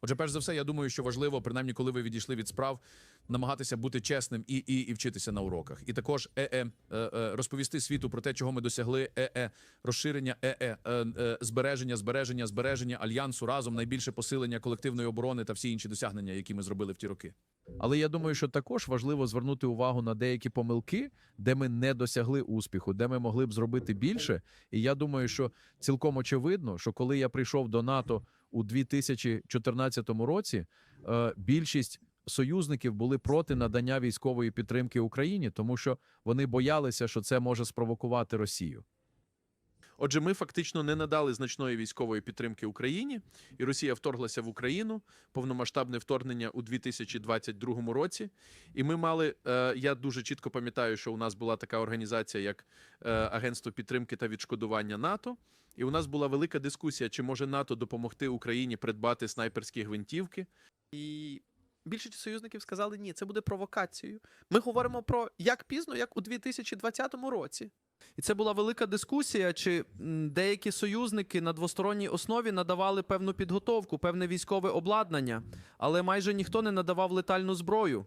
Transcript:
Отже, перш за все, я думаю, що важливо, принаймні, коли ви відійшли від справ, намагатися бути чесним і, і, і вчитися на уроках. І також е, е, е, е, розповісти світу про те, чого ми досягли. Е, е, розширення, е, е, е, е, збереження, збереження, збереження альянсу разом, найбільше посилення колективної оборони та всі інші досягнення, які ми зробили в ті роки. Але я думаю, що також важливо звернути увагу на деякі помилки, де ми не досягли успіху, де ми могли б зробити більше. І я думаю, що цілком очевидно, що коли я прийшов до НАТО у 2014 році, е, більшість союзників були проти надання військової підтримки Україні, тому що вони боялися, що це може спровокувати Росію. Отже, ми фактично не надали значної військової підтримки Україні, і Росія вторглася в Україну, повномасштабне вторгнення у 2022 році. І ми мали, е, я дуже чітко пам'ятаю, що у нас була така організація, як е, Агентство підтримки та відшкодування НАТО. І у нас була велика дискусія, чи може НАТО допомогти Україні придбати снайперські гвинтівки. І більшість союзників сказали, ні, це буде провокацією. Ми говоримо про як пізно, як у 2020 році. І це була велика дискусія, чи деякі союзники на двосторонній основі надавали певну підготовку, певне військове обладнання, але майже ніхто не надавав летальну зброю.